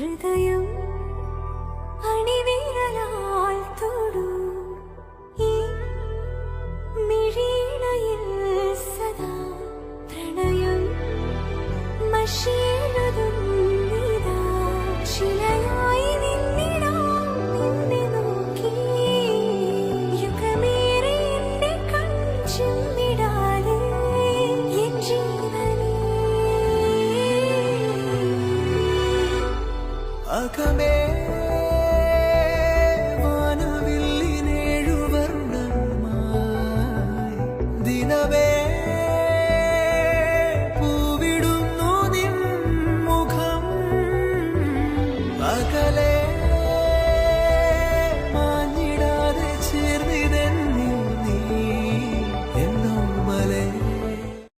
ഹൃദയം അണിവിരലാൽ തൊടൂ. ഈ മിഴീണയിൽ സദാ പ്രണയം മഷീലതുന്നിതാ ശിലയായി നിന്നിടാം നോക്കി. യുഗമേറെ എന്റെ കൺചിമ്മിടാതെ അകമേ ദിനമേ